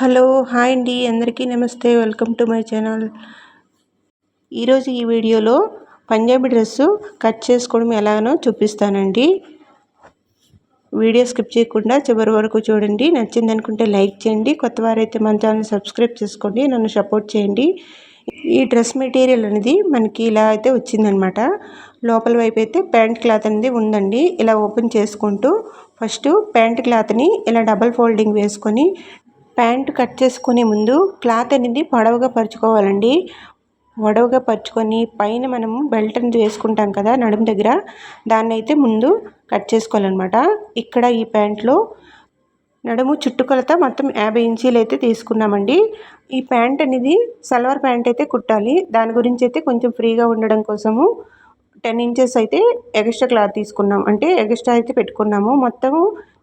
Hello hi అండి. అందరికీ నమస్తే. Welcome to my channel. ఈరోజు ఈ వీడియోలో పంజాబీ డ్రెస్సు కట్ చేసుకోవడం ఎలాగనో చూపిస్తానండి. వీడియో స్కిప్ చేయకుండా చివరి వరకు చూడండి. నచ్చింది అనుకుంటే లైక్ చేయండి. కొత్త వారైతే మన ఛానల్ సబ్స్క్రైబ్ చేసుకోండి. నన్ను సపోర్ట్ చేయండి. ఈ డ్రెస్ మెటీరియల్ అనేది మనకి ఇలా అయితే వచ్చిందనమాట. లోపల వైపు అయితే ప్యాంట్ క్లాత్ అనేది ఉందండి. ఇలా ఓపెన్ చేసుకుంటూ ఫస్ట్ ప్యాంట్ క్లాత్ని ఇలా డబల్ ఫోల్డింగ్ వేసుకొని ప్యాంటు కట్ చేసుకునే ముందు క్లాత్ అనేది పొడవుగా పరుచుకోవాలండి. పొడవుగా పరుచుకొని పైన మనము బెల్ట్ అనేది వేసుకుంటాం కదా నడుము దగ్గర. దాన్ని అయితే ముందు కట్ చేసుకోవాలన్నమాట. ఇక్కడ ఈ ప్యాంట్లో నడుము చుట్టుకొలత మొత్తం యాభై ఇంచీలు అయితే తీసుకున్నామండి. ఈ ప్యాంట్ అనేది సల్వార్ ప్యాంట్ అయితే కుట్టాలి. దాని గురించి అయితే కొంచెం ఫ్రీగా ఉండడం కోసము టెన్ ఇంచెస్ అయితే ఎక్స్ట్రా క్లాత్ తీసుకున్నాం. అంటే ఎక్స్ట్రా అయితే పెట్టుకున్నాము. మొత్తము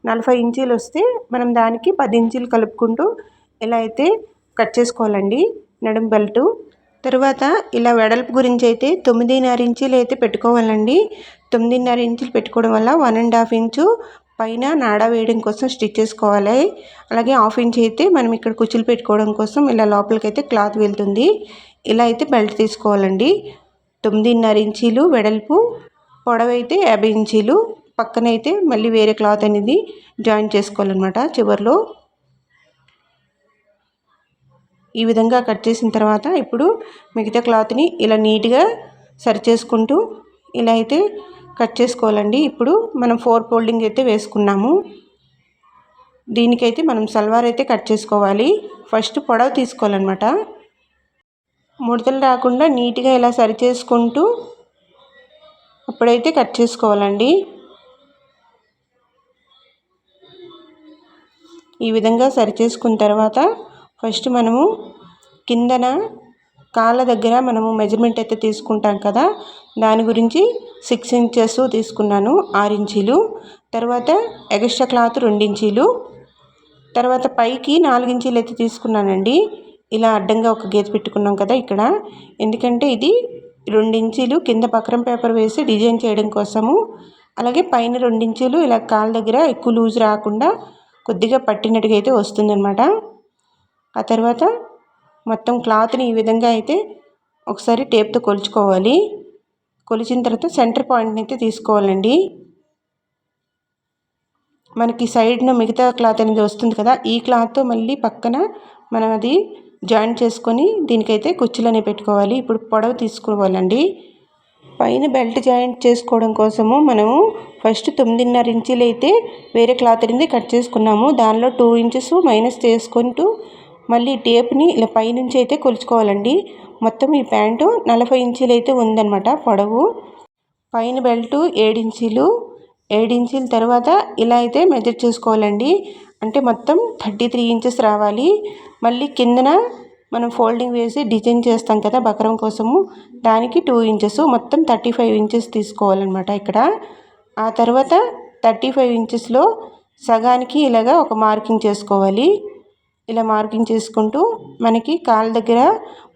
నలభై ఇంచీలు వస్తే మనం దానికి పది ఇంచీలు కలుపుకుంటూ ఇలా అయితే కట్ చేసుకోవాలండి నడుం బెల్టు. తర్వాత ఇలా వెడల్పు గురించి అయితే తొమ్మిదిన్నర ఇంచీలు అయితే పెట్టుకోవాలండి. తొమ్మిదిన్నర ఇంచులు పెట్టుకోవడం వల్ల వన్ అండ్ హాఫ్ ఇంచు పైన నాడా వేయడం కోసం స్టిచ్ చేసుకోవాలి. అలాగే హాఫ్ ఇంచ్ అయితే మనం ఇక్కడ కుచ్చులు పెట్టుకోవడం కోసం ఇలా లోపలికి అయితే క్లాత్ వెళ్తుంది. ఇలా అయితే బెల్ట్ తీసుకోవాలండి. తొమ్మిదిన్నర ఇంచీలు వెడల్పు పొడవైతే యాభై ఇంచీలు పక్కన అయితే మళ్ళీ వేరే క్లాత్ అనేది జాయిన్ చేసుకోవాలన్నమాట చివరిలో. ఈ విధంగా కట్ చేసిన తర్వాత ఇప్పుడు మిగతా క్లాత్ని ఇలా నీట్గా సరి చేసుకుంటూ ఇలా అయితే కట్ చేసుకోవాలండి. ఇప్పుడు మనం ఫోర్ ఫోల్డింగ్ అయితే వేసుకున్నాము. దీనికైతే మనం సల్వార్ అయితే కట్ చేసుకోవాలి. ఫస్ట్ పొడవు తీసుకోవాలన్నమాట. ముడతలు రాకుండా నీట్గా ఇలా సరి చేసుకుంటూ అప్పుడైతే కట్ చేసుకోవాలండి. ఈ విధంగా సరి చేసుకున్న తర్వాత ఫస్ట్ మనము కిందన కాళ్ళ దగ్గర మనము మెజర్మెంట్ అయితే తీసుకుంటాం కదా దాని గురించి సిక్స్ ఇంచెస్ తీసుకున్నాను ఆరు ఇంచీలు. తర్వాత ఎగస్ట్రా క్లాత్ ఇంచీలు. తర్వాత పైకి నాలుగు ఇంచీలు అయితే తీసుకున్నానండి. ఇలా అడ్డంగా ఒక గీత పెట్టుకున్నాం కదా ఇక్కడ. ఎందుకంటే ఇది ఇంచీలు కింద పక్రం పేపర్ వేసి డిజైన్ చేయడం కోసము. అలాగే పైన ఇంచీలు ఇలా కాళ్ళ దగ్గర ఎక్కువ లూజ్ రాకుండా కొద్దిగా పట్టినట్టుగా అయితే వస్తుందన్నమాట. ఆ తర్వాత మొత్తం క్లాత్ని ఈ విధంగా అయితే ఒకసారి టేప్తో కొలుచుకోవాలి. కొలిచిన తర్వాత సెంటర్ పాయింట్ని అయితే తీసుకోవాలండి. మనకి సైడ్న మిగతా క్లాత్ అనేది వస్తుంది కదా ఈ క్లాత్తో మళ్ళీ పక్కన మనం అది జాయింట్ చేసుకొని దీనికైతే కుచ్చులు అనేవి పెట్టుకోవాలి. ఇప్పుడు పొడవు తీసుకోవాలండి. పైన బెల్ట్ జాయింట్ చేసుకోవడం కోసము మనము ఫస్ట్ తొమ్మిదిన్నర ఇంచులు అయితే వేరే క్లాత్ అనేది కట్ చేసుకున్నాము. దానిలో టూ ఇంచెస్ మైనస్ చేసుకుంటూ మళ్ళీ టేప్ని ఇలా పైనుంచి అయితే కొలుచుకోవాలండి. మొత్తం ఈ ప్యాంటు నలభై ఇంచులు అయితే ఉందన్నమాట పొడవు. పైన బెల్టు ఏడించీలు ఏడించీల తర్వాత ఇలా అయితే మెజర్ చేసుకోవాలండి. అంటే మొత్తం థర్టీ త్రీ ఇంచెస్ రావాలి. మళ్ళీ కిందన మనం ఫోల్డింగ్ వేసి డిజైన్ చేస్తాం కదా బకరం కోసము. దానికి టూ ఇంచెస్ మొత్తం థర్టీ ఫైవ్ ఇంచెస్ తీసుకోవాలన్నమాట ఇక్కడ. ఆ తర్వాత థర్టీ ఫైవ్ ఇంచెస్లో సగానికి ఇలాగా ఒక మార్కింగ్ చేసుకోవాలి. ఇలా మార్కింగ్ చేసుకుంటూ మనకి కాళ్ళ దగ్గర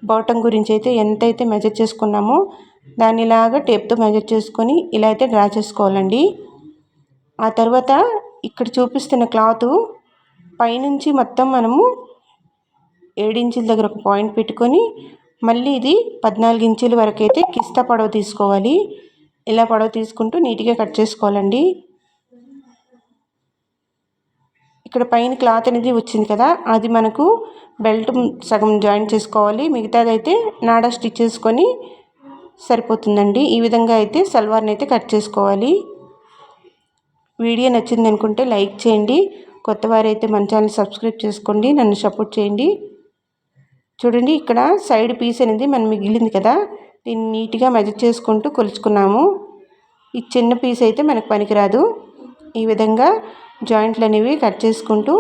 బాటం గురించి అయితే ఎంతైతే మెజర్ చేసుకున్నామో దాన్ని ఇలాగా టేప్తో మెజర్ చేసుకొని ఇలా అయితే డ్రా చేసుకోవాలండి. ఆ తర్వాత ఇక్కడ చూపిస్తున్న క్లాత్ పైనుంచి మొత్తం మనము ఇంచుల దగ్గర ఒక పాయింట్ పెట్టుకొని మళ్ళీ ఇది పద్నాలుగు ఇంచుల వరకు అయితే కిస్తా పొడవు తీసుకోవాలి. ఇలా పొడవు తీసుకుంటూ నీట్గా కట్ చేసుకోవాలండి. ఇక్కడ పైన క్లాత్ అనేది వచ్చింది కదా అది మనకు బెల్ట్ సగం జాయిన్ చేసుకోవాలి. మిగతాదైతే నాడా స్టిచ్ చేసుకొని సరిపోతుందండి. ఈ విధంగా అయితే సల్వార్ని అయితే కట్ చేసుకోవాలి. వీడియో నచ్చింది అనుకుంటే లైక్ చేయండి. కొత్త వారైతే మన ఛానల్ సబ్స్క్రైబ్ చేసుకోండి. నన్ను సపోర్ట్ చేయండి. చూడండి ఇక్కడ సైడ్ పీస్ అనేది మనం మిగిలింది కదా దీన్ని నీట్గా మెజర్ చేసుకుంటూ కొలుచుకున్నాము. ఈ చిన్న పీస్ అయితే మనకు పనికిరాదు. ఈ విధంగా జాయింట్లు అనేవి కట్ చేసుకుంటూ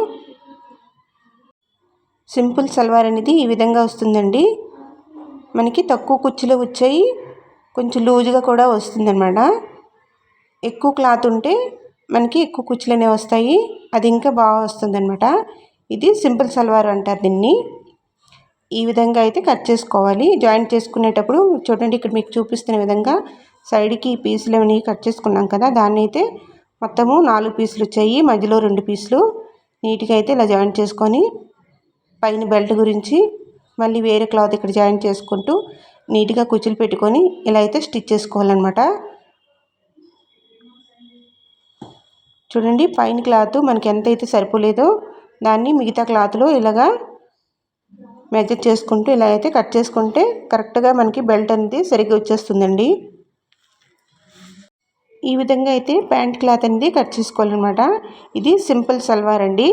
సింపుల్ సల్వార్ అనేది ఈ విధంగా వస్తుందండి. మనకి తక్కువ కుచ్చులు వచ్చాయి కొంచెం లూజుగా కూడా వస్తుందన్నమాట. ఎక్కువ క్లాత్ ఉంటే మనకి ఎక్కువ కుచ్చులు అనేవి వస్తాయి అది ఇంకా బాగా వస్తుందన్నమాట. ఇది సింపుల్ సల్వార్ అంటారు దీన్ని. ఈ విధంగా అయితే కట్ చేసుకోవాలి. జాయింట్ చేసుకునేటప్పుడు చూడండి ఇక్కడ మీకు చూపిస్తున్న విధంగా సైడ్కి పీసులు అవన్నీ కట్ చేసుకున్నాం కదా దాన్ని అయితే మొత్తము నాలుగు పీసులు వచ్చాయి. మధ్యలో రెండు పీసులు నీట్గా అయితే ఇలా జాయింట్ చేసుకొని పైన బెల్ట్ గురించి మళ్ళీ వేరే క్లాత్ ఇక్కడ జాయిన్ చేసుకుంటూ నీట్గా కుచ్చులు పెట్టుకొని ఇలా అయితే స్టిచ్ చేసుకోవాలన్నమాట. చూడండి పైన క్లాత్ మనకి ఎంతైతే సరిపోలేదో దాన్ని మిగతా క్లాత్లో ఇలాగా మెజర్ చేసుకుంటూ ఇలా అయితే కట్ చేసుకుంటే కరెక్ట్గా మనకి బెల్ట్ అనేది సరిగ్గా వచ్చేస్తుందండి. ఈ విధంగా అయితే ప్యాంట్ క్లాత్ అనేది కట్ చేసుకోవాలన్నమాట. ఇది సింపుల్ సల్వార్ అండి.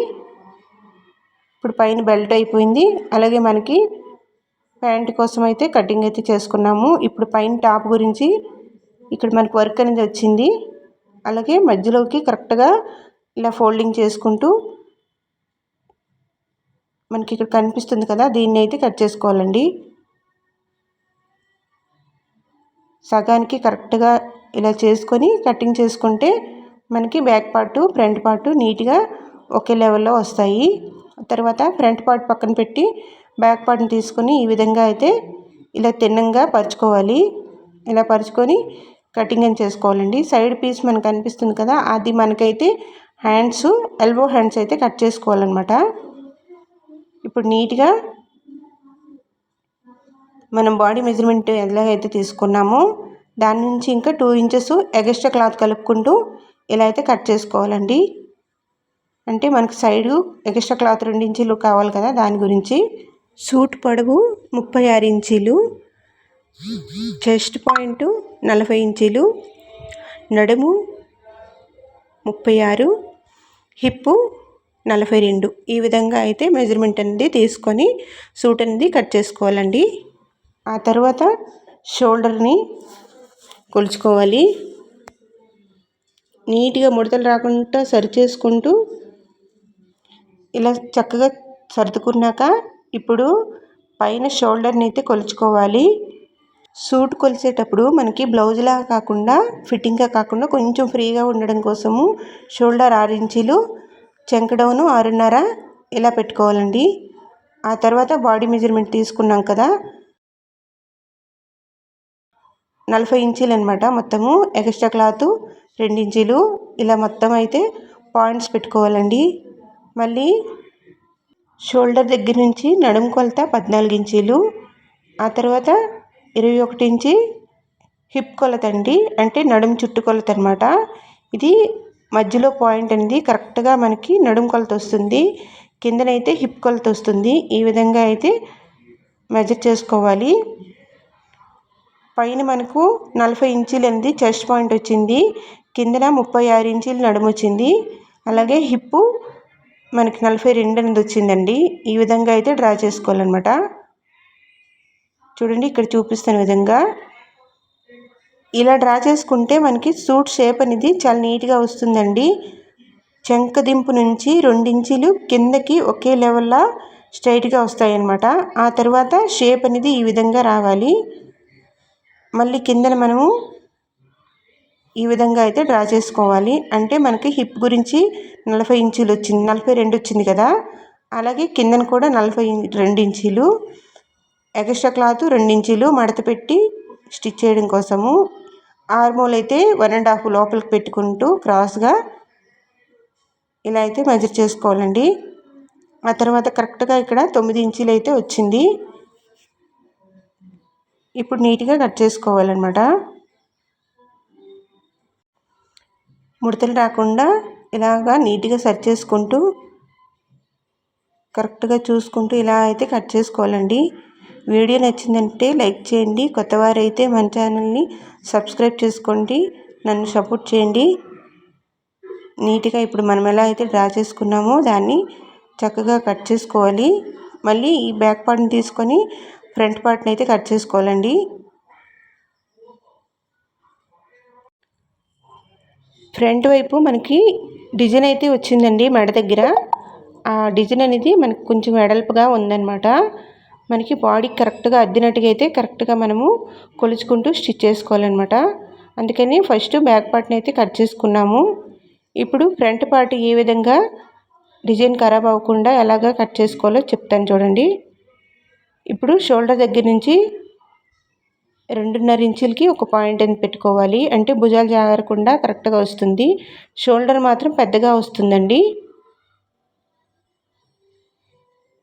ఇప్పుడు పైన బెల్ట్ అయిపోయింది. అలాగే మనకి ప్యాంట్ కోసం అయితే కటింగ్ అయితే చేసుకున్నాము. ఇప్పుడు పైన టాప్ గురించి ఇక్కడ మనకి వర్క్ అనేది వచ్చింది. అలాగే మధ్యలోకి కరెక్ట్గా ఇలా ఫోల్డింగ్ చేసుకుంటూ మనకి ఇక్కడ కనిపిస్తుంది కదా దీన్ని అయితే కట్ చేసుకోవాలండి. సగానికి కరెక్ట్గా ఇలా చేసుకొని కటింగ్ చేసుకుంటే మనకి బ్యాక్ పార్టు ఫ్రంట్ పార్టు నీట్గా ఒకే లెవెల్లో వస్తాయి. తర్వాత ఫ్రంట్ పార్ట్ పక్కన పెట్టి బ్యాక్ పార్ట్ని తీసుకొని ఈ విధంగా అయితే ఇలా తిన్నంగా పరుచుకోవాలి. ఇలా పరుచుకొని కటింగ్ అని చేసుకోవాలండి. సైడ్ పీస్ మనకు అనిపిస్తుంది కదా అది మనకైతే హ్యాండ్స్ ఎల్బో హ్యాండ్స్ అయితే కట్ చేసుకోవాలన్నమాట. ఇప్పుడు నీట్గా మనం బాడీ మెజర్మెంట్ ఎలాగైతే తీసుకున్నామో దాని నుంచి ఇంకా టూ ఇంచెస్ ఎగస్ట్రా క్లాత్ కలుపుకుంటూ ఇలా అయితే కట్ చేసుకోవాలండి. అంటే మనకు సైడు ఎగస్ట్రా క్లాత్ రెండు ఇంచీలు కావాలి కదా దాని గురించి. సూట్ పొడవు ముప్పై ఆరు ఇంచీలు చెస్ట్ పాయింట్ నలభై ఇంచీలు నడుము ముప్పై ఆరు హిప్పు నలభై రెండు. ఈ విధంగా అయితే మెజర్మెంట్ అనేది తీసుకొని సూట్ అనేది కట్ చేసుకోవాలండి. ఆ తర్వాత షోల్డర్ని కొలుచుకోవాలి. నీట్గా ముడతలు రాకుండా సరి చేసుకుంటూ ఇలా చక్కగా సర్దుకున్నాక ఇప్పుడు పైన షోల్డర్ని అయితే కొలుచుకోవాలి. సూట్ కొలిసేటప్పుడు మనకి బ్లౌజ్లా కాకుండా ఫిట్టింగ్గా కాకుండా కొంచెం ఫ్రీగా ఉండడం కోసము షోల్డర్ ఆరు ఇంచీలు చెంకడౌను ఆరున్నర ఇలా పెట్టుకోవాలండి. ఆ తర్వాత బాడీ మెజర్మెంట్ తీసుకున్నాం కదా. నలభై ఇంచీలు అనమాట మొత్తము. ఎక్స్ట్రా క్లాత్ రెండు ఇంచీలు. ఇలా మొత్తం అయితే పాయింట్స్ పెట్టుకోవాలండి. మళ్ళీ షోల్డర్ దగ్గర నుంచి నడుము కొలత పద్నాలుగు ఇంచీలు. ఆ తర్వాత ఇరవై ఒకటి ఇంచి హిప్ కొలత అండి. అంటే నడుము చుట్టు కొలత అనమాట ఇది మధ్యలో పాయింట్ అనేది కరెక్ట్గా మనకి నడుము కొలత వస్తుంది. కిందనైతే హిప్ కొలత వస్తుంది. ఈ విధంగా అయితే మెజర్ చేసుకోవాలి. పైన మనకు నలభై ఇంచీలు అనేది చెస్ట్ పాయింట్ వచ్చింది. కిందన ముప్పై ఆరు ఇంచీలు నడుము వచ్చింది. అలాగే హిప్పు మనకి నలభై రెండు అనేది వచ్చిందండి. ఈ విధంగా అయితే డ్రా చేసుకోవాలన్నమాట. చూడండి ఇక్కడ చూపిస్తున్న విధంగా. ఇలా డ్రా చేసుకుంటే మనకి సూట్ షేప్ అనేది చాలా నీట్గా వస్తుందండి. చెంకదింపు నుంచి రెండించీలు కిందకి ఒకే లెవెల్లో స్ట్రైట్గా వస్తాయన్నమాట. ఆ తర్వాత షేప్ అనేది ఈ విధంగా రావాలి. మళ్ళీ కిందన మనము ఈ విధంగా అయితే డ్రా చేసుకోవాలి. అంటే మనకి హిప్ గురించి నలభై ఇంచీలు వచ్చింది నలభై రెండు వచ్చింది కదా. అలాగే కిందన కూడా నలభై రెండు ఇంచీలు. ఎక్స్ట్రా క్లాత్ రెండు ఇంచీలు మడత పెట్టి స్టిచ్ చేయడం కోసము ఆర్మోల్ అయితే వన్ అండ్ హాఫ్ లోపలికి పెట్టుకుంటూ క్రాస్గా ఇలా అయితే మెజర్ చేసుకోవాలండి. ఆ తర్వాత కరెక్ట్గా ఇక్కడ తొమ్మిది ఇంచీలు అయితే వచ్చింది. ఇప్పుడు నీట్గా కట్ చేసుకోవాలన్నమాట. ముడతలు రాకుండా ఇలాగా నీట్గా సెట్ చేసుకుంటూ కరెక్ట్గా చూసుకుంటూ ఇలా అయితే కట్ చేసుకోవాలండి. వీడియో నచ్చిందంటే లైక్ చేయండి. కొత్తవారైతే మన ఛానల్ని సబ్స్క్రైబ్ చేసుకోండి. నన్ను సపోర్ట్ చేయండి. నీట్గా ఇప్పుడు మనం ఎలా అయితే డ్రా చేసుకున్నామో దాన్ని చక్కగా కట్ చేసుకోవాలి. మళ్ళీ ఈ బ్యాక్ పార్ట్ని తీసుకొని ఫ్రంట్ పార్ట్ని అయితే కట్ చేసుకోవాలండి. ఫ్రంట్ వైపు మనకి డిజైన్ అయితే వచ్చిందండి మెడ దగ్గర. ఆ డిజైన్ అనేది మనకు కొంచెం వెడల్పుగా ఉందన్నమాట. మనకి బాడీ కరెక్ట్గా అద్దినట్టుగా అయితే కరెక్ట్గా మనము కొలుచుకుంటూ స్టిచ్ చేసుకోవాలన్నమాట. అందుకని ఫస్ట్ బ్యాక్ పార్ట్ని అయితే కట్ చేసుకున్నాము. ఇప్పుడు ఫ్రంట్ పార్ట్ ఏ విధంగా డిజైన్ ఖరాబ్ అవ్వకుండా ఎలాగా కట్ చేసుకోవాలో చెప్తాను చూడండి. ఇప్పుడు షోల్డర్ దగ్గర నుంచి రెండున్నర ఇంచులకి ఒక పాయింట్ అని పెట్టుకోవాలి. అంటే భుజాలు జాగరకుండా కరెక్ట్గా వస్తుంది. షోల్డర్ మాత్రం పెద్దగా వస్తుందండి.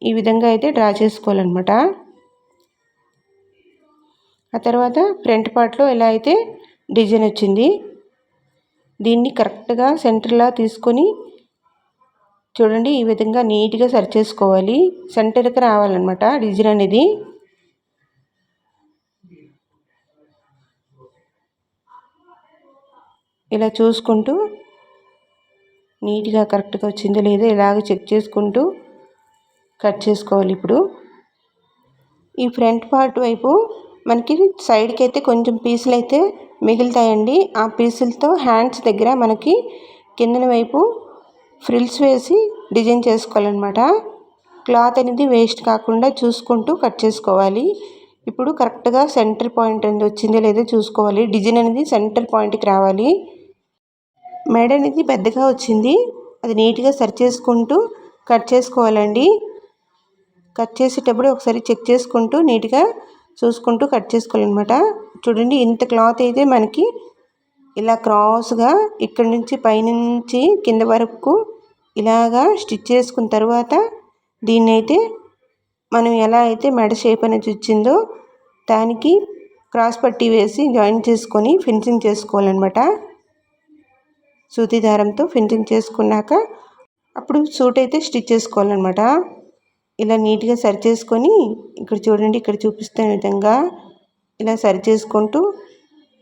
ఈ విధంగా అయితే డ్రా చేసుకోవాలన్నమాట. ఆ తర్వాత ఫ్రంట్ పార్ట్లో ఎలా అయితే డిజైన్ వచ్చింది. దీన్ని కరెక్ట్గా సెంటర్లా తీసుకొని చూడండి ఈ విధంగా నీట్గా సరి చేసుకోవాలి. సెంటర్కి రావాలన్నమాట డిజైన్ అనేది. ఇలా చూసుకుంటూ నీట్గా కరెక్ట్గా వచ్చిందో లేదో ఇలాగ చెక్ చేసుకుంటూ కట్ చేసుకోవాలి ఇప్పుడు. ఈ ఫ్రంట్ పార్ట్ వైపు మనకి సైడ్కి అయితే కొంచెం పీసులు అయితే మిగులుతాయండి. ఆ పీసులతో హ్యాండ్స్ దగ్గర మనకి కిందన వైపు ఫ్రిల్స్ వేసి డిజైన్ చేసుకోవాలన్నమాట. క్లాత్ అనేది వేస్ట్ కాకుండా చూసుకుంటూ కట్ చేసుకోవాలి. ఇప్పుడు కరెక్ట్గా సెంటర్ పాయింట్ అనేది వచ్చిందో లేదో చూసుకోవాలి. డిజైన్ అనేది సెంటర్ పాయింట్కి రావాలి. మెడ అనేది పెద్దగా వచ్చింది. అది నీట్గా సరి చేసుకుంటూ కట్ చేసుకోవాలండి. కట్ చేసేటప్పుడు ఒకసారి చెక్ చేసుకుంటూ నీట్గా చూసుకుంటూ కట్ చేసుకోవాలన్నమాట. చూడండి ఇంత క్లాత్ అయితే మనకి ఇలా క్రాస్గా ఇక్కడ నుంచి పైనుంచి కింద వరకు ఇలాగా స్టిచ్ చేసుకున్న తర్వాత దీన్ని అయితే మనం ఎలా అయితే మెడ షేప్ అనేది వచ్చిందో దానికి క్రాస్ పట్టి వేసి జాయిన్ చేసుకొని ఫినిషింగ్ చేసుకోవాలన్నమాట. సూతి దారంతో ఫినిషింగ్ చేసుకున్నాక అప్పుడు సూట్ అయితే స్టిచ్ చేసుకోవాలన్నమాట. ఇలా నీట్గా సరి చేసుకొని ఇక్కడ చూడండి ఇక్కడ చూపిస్తున్న విధంగా ఇలా సరి చేసుకుంటూ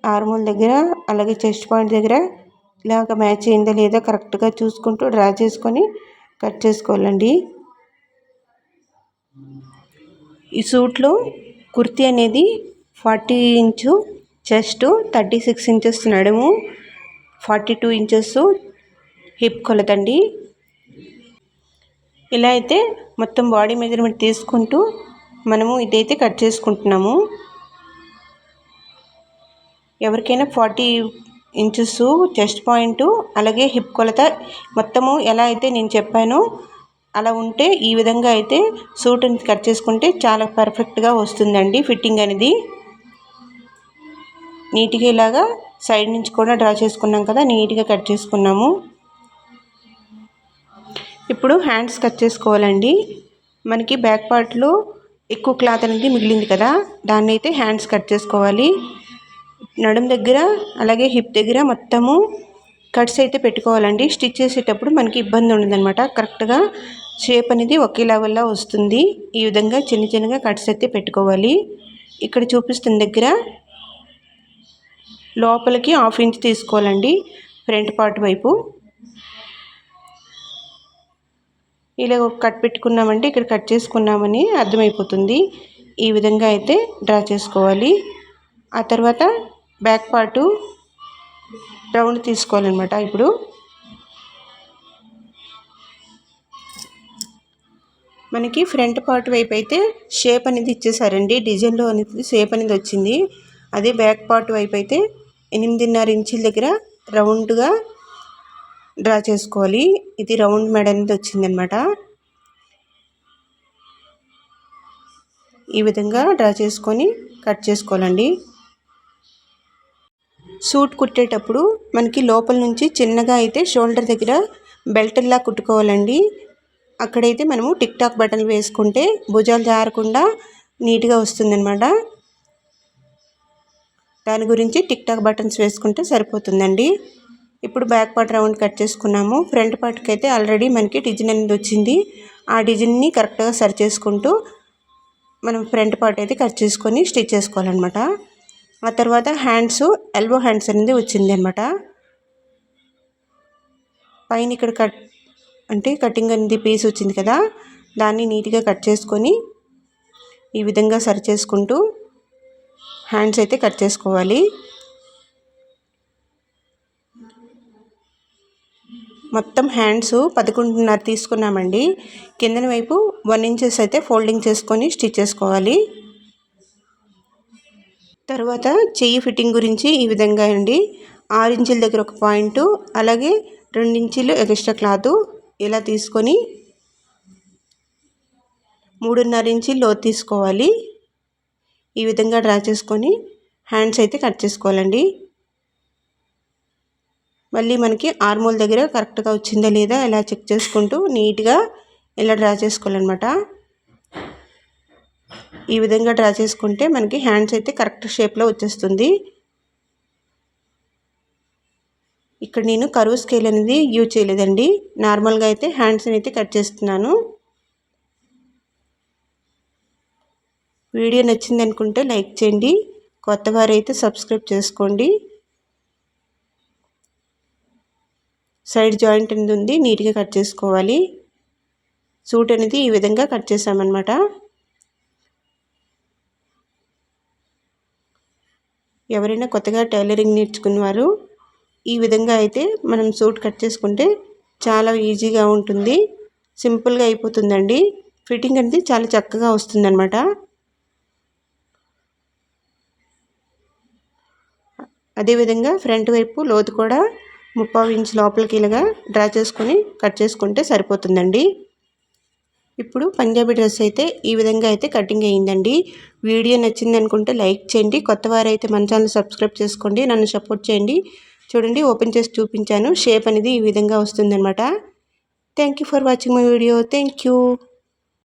ఆర్మోల్ దగ్గర అలాగే చెస్ట్ పాయింట్ దగ్గర ఇలాగ మ్యాచ్ అయిందా లేదా కరెక్ట్గా చూసుకుంటూ డ్రా చేసుకొని కట్ చేసుకోవాలండి. ఈ సూట్లో కుర్తీ అనేది forty inch chest thirty six inches నడుము ఫార్టీ టూ ఇంచెస్ హిప్ కొలతండి. ఇలా అయితే మొత్తం బాడీ మెజర్మెంట్ తీసుకుంటూ మనము ఇదైతే కట్ చేసుకుంటున్నాము. ఎవరికైనా ఫార్టీ ఇంచెస్ చెస్ట్ పాయింట్ అలాగే హిప్ కొలత మొత్తము ఎలా అయితే నేను చెప్పానో అలా ఉంటే ఈ విధంగా అయితే సూట్ కట్ చేసుకుంటే చాలా పర్ఫెక్ట్గా వస్తుందండి ఫిట్టింగ్ అనేది. నీట్గా ఇలాగా సైడ్ నుంచి కూడా డ్రా చేసుకున్నాం కదా నీట్గా కట్ చేసుకున్నాము. ఇప్పుడు హ్యాండ్స్ కట్ చేసుకోవాలండి. మనకి బ్యాక్ పార్ట్లో ఎక్కువ క్లాత్ అనేది మిగిలింది కదా దాన్ని అయితే హ్యాండ్స్ కట్ చేసుకోవాలి. నడుం దగ్గర అలాగే హిప్ దగ్గర మొత్తము కట్స్ అయితే పెట్టుకోవాలండి. స్టిచ్ చేసేటప్పుడు మనకి ఇబ్బంది ఉండదన్నమాట. కరెక్ట్గా షేప్ అనేది ఒకే లెవెల్లో వస్తుంది. ఈ విధంగా చిన్న చిన్నగా కట్స్ అయితే పెట్టుకోవాలి. ఇక్కడ చూపిస్తున్న దగ్గర లోపలికి హాఫ్ ఇంచ్ తీసుకోవాలండి ఫ్రంట్ పార్ట్ వైపు. ఇలా కట్ పెట్టుకున్నామంటే ఇక్కడ కట్ చేసుకున్నామని అర్థమైపోతుంది. ఈ విధంగా అయితే డ్రా చేసుకోవాలి. ఆ తర్వాత బ్యాక్ పార్టు రౌండ్ తీసుకోవాలన్నమాట ఇప్పుడు. మనకి ఫ్రంట్ పార్ట్ వైపు అయితే షేప్ అనేది ఇచ్చేసారండి. డిజైన్లో అనేది షేప్ అనేది వచ్చింది. అదే బ్యాక్ పార్ట్ వైపు అయితే ఎనిమిదిన్నర ఇంచుల దగ్గర రౌండ్గా డ్రా చేసుకోవాలి. ఇది రౌండ్ మెడ అనేది వచ్చిందనమాట. ఈ విధంగా డ్రా చేసుకొని కట్ చేసుకోవాలండి. సూట్ కుట్టేటప్పుడు మనకి లోపల నుంచి చిన్నగా అయితే షోల్డర్ దగ్గర బెల్ట్లా కుట్టుకోవాలండి. అక్కడైతే మనము టిక్ టాక్ బటన్లు వేసుకుంటే భుజాలు జారకుండా నీట్గా వస్తుందన్నమాట దాని గురించి టిక్ టాక్ బటన్స్ వేసుకుంటే సరిపోతుందండి. ఇప్పుడు బ్యాక్ పార్ట్ రౌండ్ కట్ చేసుకున్నాము. ఫ్రంట్ పార్ట్కి అయితే ఆల్రెడీ మనకి డిజైన్ అనేది వచ్చింది. ఆ డిజైన్ని కరెక్ట్గా సరి చేసుకుంటూ మనం ఫ్రంట్ పార్ట్ అయితే కట్ చేసుకొని స్టిచ్ చేసుకోవాలన్నమాట. ఆ తర్వాత హ్యాండ్స్ ఎల్బో హ్యాండ్స్ అనేది వచ్చింది అనమాట పైన ఇక్కడ కట్ అంటే కటింగ్ అనేది పీస్ వచ్చింది కదా దాన్ని నీట్గా కట్ చేసుకొని ఈ విధంగా సరి చేసుకుంటూ హ్యాండ్స్ అయితే కట్ చేసుకోవాలి. మొత్తం హ్యాండ్స్ పదకొండున్నర తీసుకున్నామండి. కిందన వైపు వన్ ఇంచెస్ అయితే ఫోల్డింగ్ చేసుకొని స్టిచ్ చేసుకోవాలి. తర్వాత చెయ్యి ఫిట్టింగ్ గురించి ఈ విధంగా అండి. ఆరు ఇంచుల దగ్గర ఒక పాయింట్ అలాగే రెండు ఇంచులు ఎక్స్ట్రా క్లాత్ ఇలా తీసుకొని మూడున్నర ఇంచులు లో తీసుకోవాలి. ఈ విధంగా డ్రా చేసుకొని హ్యాండ్స్ అయితే కట్ చేసుకోవాలండి. మళ్ళీ మనకి ఆర్మోల్ దగ్గర కరెక్ట్గా వచ్చిందా లేదా ఇలా చెక్ చేసుకుంటూ నీట్గా ఇలా డ్రా చేసుకోవాలన్నమాట. ఈ విధంగా డ్రా చేసుకుంటే మనకి హ్యాండ్స్ అయితే కరెక్ట్ షేప్లో వచ్చేస్తుంది. ఇక్కడ నేను కరువు స్కేల్ అనేది యూజ్ చేయలేదండి. నార్మల్గా అయితే హ్యాండ్స్ని అయితే కట్ చేస్తున్నాను. వీడియో నచ్చింది అనుకుంటే లైక్ చేయండి. కొత్త వారైతే సబ్స్క్రైబ్ చేసుకోండి. సైడ్ జాయింట్ అనేది ఉంది నీట్గా కట్ చేసుకోవాలి. సూట్ అనేది ఈ విధంగా కట్ చేసామన్నమాట. ఎవరైనా కొత్తగా టైలరింగ్ నేర్చుకున్నవారు ఈ విధంగా అయితే మనం సూట్ కట్ చేసుకుంటే చాలా ఈజీగా ఉంటుంది. సింపుల్గా అయిపోతుందండి. ఫిట్టింగ్ అనేది చాలా చక్కగా వస్తుందన్నమాట. అదేవిధంగా ఫ్రంట్ వైపు లోతు కూడా ముప్పావు ఇంచ్ లోపలికి ఇలాగా డ్రా చేసుకొని కట్ చేసుకుంటే సరిపోతుందండి. ఇప్పుడు పంజాబీ డ్రెస్ అయితే ఈ విధంగా అయితే కటింగ్ అయ్యిందండి వీడియో నచ్చింది అనుకుంటే లైక్ చేయండి. కొత్త వారైతే మన ఛానల్ సబ్స్క్రైబ్ చేసుకోండి. నన్ను సపోర్ట్ చేయండి. చూడండి ఓపెన్ చేసి చూపించాను. షేప్ అనేది ఈ విధంగా వస్తుందన్నమాట. Thank you for watching my video. Thank you.